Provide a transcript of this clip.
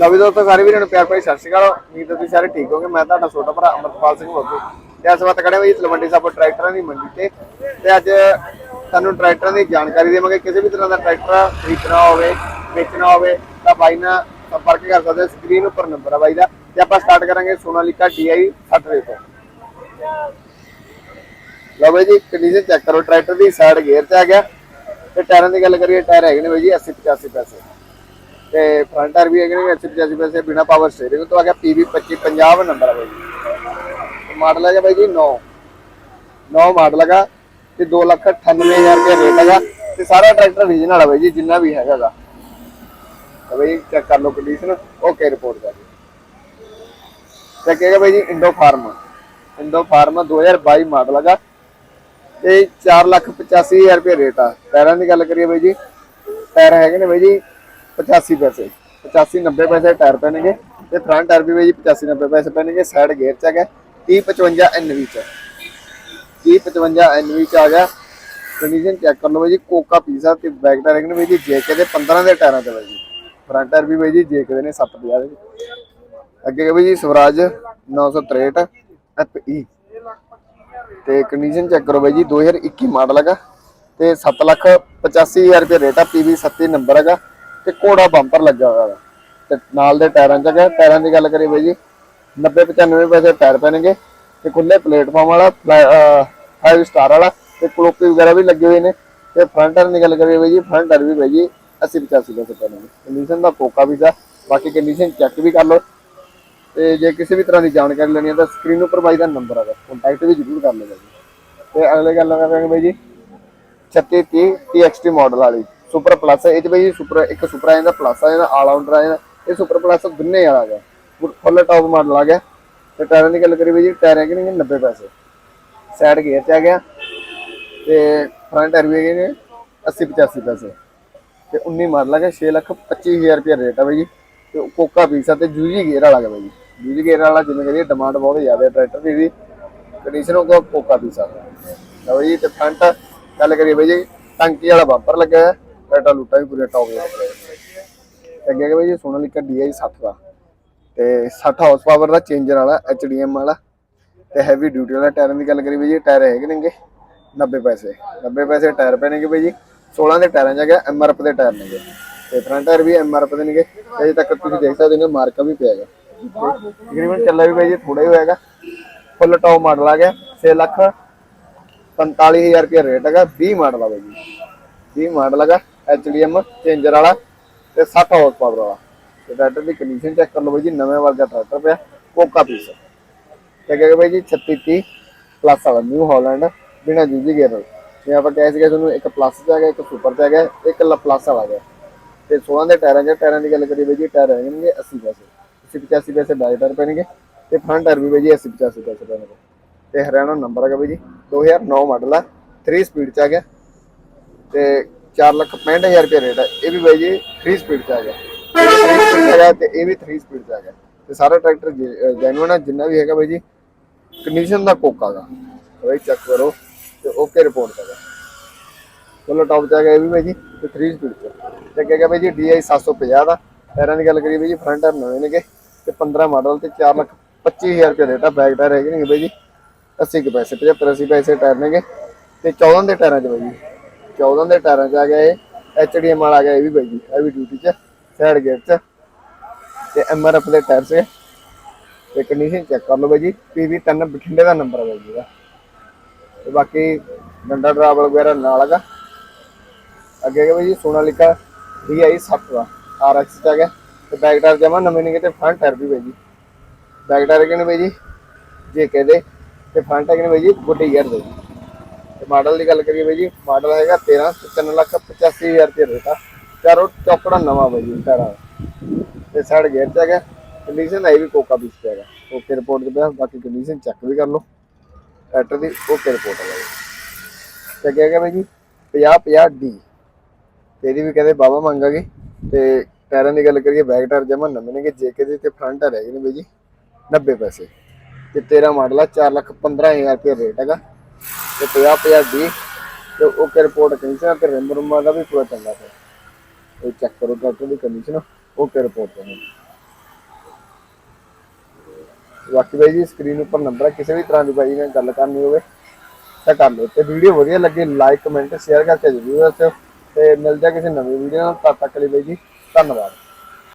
ਲਓ ਵੀ ਦੋਸਤੋ ਸਾਰੇ ਵੀਰਾਂ ਨੂੰ ਪਿਆਰ ਭਰੀ ਸਤਿ ਸ਼੍ਰੀ ਅਕਾਲ। ਉਮੀਦ ਹੈ ਤੁਸੀਂ ਸਾਰੇ ਠੀਕ ਹੋਗੇ ਮੈਂ ਤੁਹਾਡਾ ਛੋਟਾ ਭਰਾ ਅਮਰਪਾਲ ਸਿੰਘ ਬੱਬੂ ਤੇ ਇਸ ਵਕਤ ਖੜੇ ਹਾਂ ਤਲਵੰਡੀ ਸਾਬੋ ਟਰੈਕਟਰਾਂ ਦੀ ਮੰਡੀ ਤੇ। ਤੇ ਅੱਜ ਤੁਹਾਨੂੰ ਟਰੈਕਟਰਾਂ ਦੀ ਜਾਣਕਾਰੀ ਦੇਵਾਂਗੇ। ਕਿਸੇ ਵੀ ਤਰ੍ਹਾਂ ਦਾ ਟਰੈਕਟਰ ਖਰੀਦਣਾ ਹੋਵੇ, ਵੇਚਣਾ ਹੋਵੇ, ਤਾਂ ਬਾਈ ਨਾਲ ਸੰਪਰਕ ਕਰ ਸਕਦੇ ਸਕਰੀਨ ਉੱਪਰ ਨੰਬਰ ਆ ਬਾਈ ਦਾ। ਤੇ ਆਪਾਂ ਸਟਾਰਟ ਕਰਾਂਗੇ ਸੋਨਾਲੀਕਾ DI 60 ਦੇ ਤੋਂ। ਲਓ ਬਾਈ ਜੀ ਕੰਡੀਸ਼ਨ ਚੈੱਕ ਕਰੋ। ਟਰੈਕਟਰ ਦੀ ਸਾਈਡ ਗੇਅਰ ਤੇ ਆ ਗਿਆ। ਤੇ ਟਾਇਰਾਂ ਦੀ ਗੱਲ ਕਰੀਏ, ਟਾਇਰ ਹੈਗੇ ਨੇ ਬਾਈ ਜੀ 80 85 ਪੈਸੇ। ਤੇ ਫਰੰਟ ਟਾਇਰ ਵੀ ਹੈਗੇ ਨੇ 80 85 ਪੈਸੇ ਬਿਨਾ ਪਾਵਰ ਸਟੀਅਰਿੰਗ ਤੋਂ ਆ ਗਿਆ PV 25 50 ਨੰਬਰ ਆ ਬਾਈ ਜੀ। ਮਾਡਲ ਹੈਗਾ ਬਾਈ ਜੀ 9 9 ਮਾਡਲ ਹੈਗਾ ਤੇ 2 ਲੱਖ 98000 ਰੁਪਏ ਰੇਟ ਹੈਗਾ ਤੇ ਸਾਰਾ ਟਰੈਕਟਰ ਰੀਜਨਲ ਹੈ ਬਾਈ ਜੀ, ਜਿੰਨਾ ਵੀ ਹੈਗਾ ਤਾਂ ਬਾਈ ਚੈੱਕ ਕਰ ਲਓ ਕੰਡੀਸ਼ਨ ਓਕੇ ਰਿਪੋਰਟ ਕਰ ਦਿਓ। ਚੈੱਕ ਹੈਗਾ ਬਾਈ ਜੀ Indo Farm Indo Farm 2022 model ਹੈਗਾ ਤੇ 485000 ਰੁਪਏ ਰੇਟ ਆ। ਪੈਰਾਂ ਦੀ ਗੱਲ ਕਰੀਏ ਬਾਈ ਜੀ ਪੈਰ ਹੈਗੇ ਨੇ ਬਾਈ ਜੀ 85 ਪੈਸੇ 85 90 ਪੈਸੇ ਟਾਇਰ ਪੈਣਗੇ ਤੇ ਫਰੰਟ ਟਾਇਰ ਵੀ ਜੀ 85 90 ਪੈਸੇ ਪੈਣਗੇ ਸਾਈਡ ਗੇਅਰ ਚ ਹੈਗਾ 3055 NV ਚ। 3055 NV ਚ ਆ ਗਿਆ। ਕੰਡੀਸ਼ਨ ਚੈੱਕ ਕਰ ਲਓ ਜੀ, ਕੋਕਾ ਪੀਸਾ ਤੇ ਬੈਕ ਟਾਇਰ ਹੈਗੇ ਨੇ ਜੀ ਜੇਕੇ ਦੇ 15 ਦੇ ਟਾਇਰਾਂ ਤੇ ਜੀ। ਫਰੰਟ ਟਾਇਰ ਵੀ ਜੀ ਜੇਕੇ ਦੇ ਨੇ 750 ਦੇ। ਅੱਗੇ ਹੈਗਾ ਬਾਈ ਜੀ, ਸਵਰਾਜ 963 FE ਤੇ ਕੰਡੀਸ਼ਨ ਚੈੱਕ ਕਰੋ ਬਾਈ ਜੀ 2021 ਮਾਡਲ ਹੈਗਾ। ਤੇ 7 ਲੱਖ 85000 ਰੁਪਏ ਰੇਟ ਆ ਪੀਵੀ 37 ਨੰਬਰ ਹੈਗਾ। ਤੇ ਕੋੜਾ ਬੰਪਰ ਲੱਗਾ ਹੋਇਆ ਵਾ। ਤੇ ਨਾਲ ਦੇ ਟਾਇਰਾਂ ਚ ਹੈਗਾ ਟਾਇਰਾਂ ਦੀ ਗੱਲ ਕਰੀਏ ਬਾਈ ਜੀ 90 95 ਪੈਸੇ ਟਾਇਰ ਪੈਣਗੇ ਤੇ ਖੁੱਲੇ ਪਲੇਟਫਾਰਮ ਵਾਲਾ 5 ਸਟਾਰ ਵਾਲਾ ਤੇ ਕਲੋਪੀ ਵਗੈਰਾ ਵੀ ਲੱਗੇ ਹੋਏ ਨੇ। ਤੇ ਫਰੰਟ ਟਾਇਰ ਦੀ ਗੱਲ ਕਰੀਏ ਬਾਈ ਜੀ ਫਰੰਟ ਟਾਇਰ ਵੀ ਬਾਈ ਜੀ 80 85 ਪੈਸੇ ਪੈਣਗੇ ਕੰਡੀਸ਼ਨ ਦਾ ਕੋਕਾ ਵੀ ਦਾ ਬਾਕੀ ਕੰਡੀਸ਼ਨ ਚੈੱਕ ਵੀ ਕਰ ਲਓ। ਤੇ ਜੇ ਕਿਸੇ ਵੀ ਤਰ੍ਹਾਂ ਦੀ ਜਾਣਕਾਰੀ ਲੈਣੀ ਹੈ ਤਾਂ ਸਕਰੀਨ ਉੱਪਰ ਬਾਈ ਦਾ ਨੰਬਰ ਹੈਗਾ ਕੰਟੈਕਟ ਵੀ ਜ਼ਰੂਰ ਕਰ ਲਓ ਜੀ। ਤੇ ਅਗਲੇ ਗੱਲ ਕਰਾਂਗੇ ਬਾਈ ਜੀ 3630 TXT ਮਾਡਲ ਵਾਲੀ। ਸੁਪਰ ਪਲੱਸ ਇਹ ਚ ਬਾਈ ਜੀ ਸੁਪਰ ਇੱਕ ਸੁਪਰ ਆ ਜਾਂਦਾ ਪਲੱਸ ਆ ਜਾਂਦਾ ਆਲ ਆਊਂਡਰ ਆ ਜਾਂਦਾ। ਇਹ ਸੁਪਰ ਪਲੱਸ ਦੋਨੇ ਵਾਲਾ ਗਿਆ ਫੁੱਲ ਟੌਪ ਮਾਡਲ ਆ ਗਿਆ। ਤੇ ਟਾਇਰਾਂ ਦੀ ਗੱਲ ਕਰੀ ਬਾਈ ਜੀ, ਟਾਇਰ ਹੈਗੇ ਨੇ? 90 ਪੈਸੇ। ਸਾਈਡ ਗੇਅਰ ਚ ਆ ਗਿਆ। ਤੇ ਫਰੰਟ ਟਾਇਰ ਵੀ ਹੈਗੇ ਨੇ 80 85 ਪੈਸੇ। ਤੇ 19 ਮਾਡਲ ਆ ਗਿਆ 6 ਲੱਖ 25000 ਰੁਪਏ ਰੇਟ ਆ ਬਾਈ ਜੀ। ਤੇ ਕੋਕਾ ਪੀਸਾ ਤੇ ਜੂਜੀ ਗੇਅਰ ਵਾਲਾ ਹੈ ਬਾਈ ਜੀ। ਜੂਜੀ ਗੇਅਰ ਵਾਲਾ ਜਿਵੇਂ ਕਰੀਏ ਡਿਮਾਂਡ ਬਹੁਤ ਜ਼ਿਆਦਾ ਹੈ ਟਰੈਕਟਰ ਦੀ ਵੀ। ਕੰਡੀਸ਼ਨ ਉਹ ਕੋਕਾ ਪੀਸਾ ਲਓ ਬਾਈ ਜੀ, ਤੇ ਫਰੰਟ ਗੱਲ ਕਰੀਏ ਬਾਈ ਜੀ, ਟੰਕੀ ਵਾਲਾ ਬੰਪਰ ਲੱਗਾ ਹੈ ਟਰੈਕਟਰ ਲੁੱਟਾ ਵੀ ਪੂਰੇ ਟੌਪ ਦਾ ਲੱਗਾ ਅੱਗੇ ਹੈਗਾ ਬਾਈ ਜੀ ਸੋਨਾਲੀਕਾ DI 60 ਦਾ। ਤੇ 60 ਹਾਰਸ ਪਾਵਰ ਦਾ ਚੇਂਜਰ ਵਾਲਾ HDM ਵਾਲਾ। ਤੇ ਹੈਵੀ ਡਿਊਟੀ ਵਾਲਾ ਟਾਇਰਾਂ ਦੀ ਗੱਲ ਕਰੀਏ ਬਾਈ ਜੀ ਟਾਇਰ ਹੈਗੇ ਨੇਗੇ 90 ਪੈਸੇ। 90 ਪੈਸੇ ਟਾਇਰ ਪੈਣਗੇ ਬਾਈ ਜੀ। 16 ਦੇ ਟਾਇਰਾਂ 'ਚ ਹੈਗਾ ਦੇ ਟਾਇਰ ਨੇਗੇ। ਤੇ ਫਰੰਟ ਟਾਇਰ ਵੀ MRF ਦੇ ਨੇਗੇ। ਅਜੇ ਤੱਕ ਤੁਸੀਂ ਦੇਖ ਸਕਦੇ ਹੋ, ਮਾਰਕਾ ਵੀ ਪਿਆ ਹੈਗਾ। ਤੇ ਤਕਰੀਬਨ ਚੱਲਾ ਵੀ ਬਾਈ ਜੀ ਥੋੜਾ ਹੀ ਹੋਏਗਾ ਫੁੱਲ ਟੌਪ ਮਾਡਲ ਆ ਗਿਆ 6 ਲੱਖ 45000 ਰੁਪਏ ਰੇਟ ਹੈਗਾ 20 ਮਾਡਲ ਆ ਬਾਈ ਜੀ। 20 ਮਾਡਲ ਹੈਗਾ। HDM ਚੇਂਜਰ ਵਾਲਾ ਤੇ 60 ਹਾਰਸ ਪਾਵਰ ਵਾਲਾ। ਤੇ ਟਰੈਕਟਰ ਦੀ ਕੰਡੀਸ਼ਨ ਚੈੱਕ ਕਰ ਲਓ ਬਾਈ ਜੀ, ਨਵੇਂ ਵਰਗਾ ਟਰੈਕਟਰ ਪਿਆ, ਕੋਕਾ ਪੀਸ ਤੇ ਕਹਿੰਦੇ ਬਾਈ ਜੀ 3630 ਪਲੱਸ ਵਾਲਾ ਨਿਊ ਹਾਲੈਂਡ ਬਿਨਾ ਜੂਜੀ ਗੇਅਰ ਵਾਲਾ। ਜੇ ਆਪਾਂ ਕਹਿ ਸਕੇ ਤੁਹਾਨੂੰ, ਇੱਕ ਪਲੱਸ ਚ ਆ ਗਿਆ, ਇੱਕ ਸੁਪਰ ਚ ਆ ਗਿਆ, ਇੱਕ ਲ ਪਲੱਸ ਵਾਲਾ ਗਿਆ। ਤੇ 16 ਦੇ ਟਾਇਰਾਂ ਦੇ, ਟਾਇਰਾਂ ਦੀ ਗੱਲ ਕਰੀਏ ਬਾਈ ਜੀ, ਟਾਇਰ ਹੈਗੇ 80 ਪੈਸੇ। 80 85 ਪੈਸੇ ਡਾਈ ਟਾਇਰ ਪੈਣਗੇ ਤੇ ਫਰੰਟ ਟਾਇਰ ਵੀ ਬਾਈ ਜੀ 80 85 ਪੈਸੇ ਪੈਣਗੇ ਤੇ ਹਰਿਆਣਾ ਨੰਬਰ ਹੈਗਾ ਬਾਈ ਜੀ 2009 ਮਾਡਲ ਆ 3 ਸਪੀਡ ਚ ਆ ਗਿਆ। ਤੇ 4 ਲੱਖ 65000 ਰੁਪਏ ਰੇਟ ਹੈ। ਇਹ ਵੀ ਬਾਈ ਜੀ 3 ਸਪੀਡ ਚ ਆ ਗਿਆ। 3 ਸਪੀਡ ਚ ਆ ਗਿਆ ਤੇ ਇਹ ਵੀ 3 ਸਪੀਡ ਚ ਆ ਗਿਆ। ਤੇ ਸਾਰਾ ਟਰੈਕਟਰ ਜੈਨੂਨ ਹੈ ਜਿੰਨਾ ਵੀ ਹੈਗਾ ਬਾਈ ਜੀ ਕੰਡੀਸ਼ਨ ਦਾ ਕੋਕਾ ਦਾ। ਬਾਈ ਚੈੱਕ ਕਰੋ ਤੇ ਓਕੇ ਰਿਪੋਰਟ ਕਰੋ। ਚਲੋ ਟੌਪ ਚ ਆ ਗਿਆ ਇਹ ਵੀ ਬਾਈ ਜੀ, ਤੇ 3 ਸਪੀਡ ਚ। ਤੇ ਅੱਗੇ ਗਿਆ ਬਾਈ ਜੀ, DI 750 ਦਾ। ਟਾਇਰਾਂ ਦੀ ਗੱਲ ਕਰੀਏ ਬਾਈ ਜੀ ਫਰੰਟ ਟਾਇਰ ਨਵੇਂ ਨੇਗੇ। ਤੇ 15 ਮਾਡਲ ਤੇ 4 ਲੱਖ 25000 ਰੁਪਏ ਰੇਟ ਆ ਬੈਕ ਟਾਇਰ ਹੈਗੇ ਨੇ ਬਾਈ ਜੀ। 80 ਕੁ ਪੈਸੇ 75 80 ਪੈਸੇ ਟਾਇਰ ਨੇਗੇ। ਤੇ 14 ਦੇ ਟਾਇਰਾਂ ਚ ਬਾਈ ਜੀ। 14 ਦੇ ਟਾਇਰਾਂ ਚ ਆ ਗਿਆ ਇਹ HDM ਵਾਲਾ ਆ ਗਿਆ, ਇਹ ਵੀ ਬਾਈ ਜੀ ਇਹ ਵੀ ਡਿਊਟੀ ਚ ਸਾਈਡ ਗੇਟ ਚ। ਤੇ MRF ਦੇ ਟਾਇਰ ਸੇ ਤੇ ਕੰਡੀਸ਼ਨ ਚੈੱਕ ਕਰ ਲਓ ਬਾਈ ਜੀ, PV 3 ਬਠਿੰਡੇ ਦਾ ਨੰਬਰ ਹੈ ਬਾਈ ਜੀ ਦਾ। ਤੇ ਬਾਕੀ ਡੰਡਾ ਡਰਾਵਲ ਵਗੈਰਾ ਨਾਲ ਹੈਗਾ। ਅੱਗੇ ਹੈਗਾ ਬਾਈ ਜੀ ਸੋਨਾਲੀਕਾ DI 60 ਦਾ, RX ਚ ਆ ਗਿਆ। ਤੇ ਬੈਕ ਟਾਇਰ ਜਮਾ ਨਵੇਂ ਨੇ ਤੇ ਫਰੰਟ ਟਾਇਰ ਵੀ ਬਾਈ ਜੀ। ਬੈਕ ਟਾਇਰ ਹੈਗੇ ਬਾਈ ਜੀ? ਜੇ ਕਹਦੇ ਤੇ ਫਰੰਟ ਹੈਗੇ ਨੇ ਬਾਈ ਜੀ, ਗੁੱਡੀ ਗੇਅਰ ਦੇ। ਤੇ ਮਾਡਲ ਦੀ ਗੱਲ ਕਰੀਏ ਬਾਈ ਜੀ, ਮਾਡਲ ਹੈਗਾ 13 ਤੇ 3 ਲੱਖ 85000 ਰੁਪਏ ਰੇਟ ਆ। ਚਾਰੋ ਚੌਕੜਾ ਨਵਾਂ ਬਾਈ ਜੀ ਟਾਇਰਾਂ ਦਾ ਤੇ ਸਾਈਡ ਗੇਅਰ ਚ ਹੈਗਾ ਕੰਡੀਸ਼ਨ ਆਈ ਵੀ ਕੋਕਾ ਪੀਸ ਤੇ ਹੈਗਾ। ਓਕੇ ਰਿਪੋਰਟ ਦੇ ਪਿਆ, ਬਾਕੀ ਕੰਡੀਸ਼ਨ ਚੈੱਕ ਵੀ ਕਰ ਲਓ। ਟਰੈਕਟਰ ਦੀ ਓਕੇ ਰਿਪੋਰਟ ਹੈ ਬਾਈ। ਤੇ ਅੱਗੇ ਹੈਗਾ ਬਾਈ ਜੀ 50 50 ਡੀ ਤੇ ਇਹਦੀ ਵੀ ਕਹਿੰਦੇ ਬਾਬਾ ਮੰਗਾਗੇ ਤੇ ਟਾਇਰਾਂ ਦੀ ਗੱਲ ਕਰੀਏ ਬੈਕ ਟਾਇਰ ਜਮਾ ਨਵੇਂ ਨੇਗੇ ਜੇਕੇ ਦੇ ਤੇ ਫਰੰਟ ਟਾਇਰ ਹੈਗੇ ਨੇ ਬਾਈ ਜੀ 90 ਪੈਸੇ। ਤੇ 13 ਮਾਡਲ ਆ 4 ਲੱਖ 15000 ਰੁਪਏ ਰੇਟ ਹੈਗਾ। ਤੇ 50 50 ਦੀ ਤੇ ਉਹ ਕਿ ਰਿਪੋਰਟ ਕੰਡੀਸ਼ਨ ਤੇ ਰਿਮ ਰੁਮਾ ਦਾ ਵੀ ਪੂਰਾ ਚੰਗਾ ਹੈ ਇਹ ਚੈੱਕ ਕਰੋ ਡਾਕਟਰ ਦੀ ਕੰਡੀਸ਼ਨ ਉਹ ਕਿ ਰਿਪੋਰਟ ਕਰਨੀ ਬਾਕੀ ਬਾਈ ਜੀ ਸਕਰੀਨ ਉੱਪਰ ਨੰਬਰ ਹੈ ਕਿਸੇ ਵੀ ਤਰ੍ਹਾਂ ਦੀ ਬਾਈ ਨੇ ਗੱਲ ਕਰਨੀ ਹੋਵੇ ਤਾਂ ਕਰ ਲਓ। ਤੇ ਵੀਡੀਓ ਵਧੀਆ ਲੱਗੇ ਲਾਈਕ ਕਮੈਂਟ ਸ਼ੇਅਰ ਕਰਕੇ ਜ਼ਰੂਰ ਦੱਸਿਓ। ਤੇ ਮਿਲ ਜਾ ਕਿਸੇ ਨਵੀਂ ਵੀਡੀਓ ਨਾਲ, ਤਦ ਤੱਕ ਲਈ ਬਾਈ ਜੀ, ਧੰਨਵਾਦ।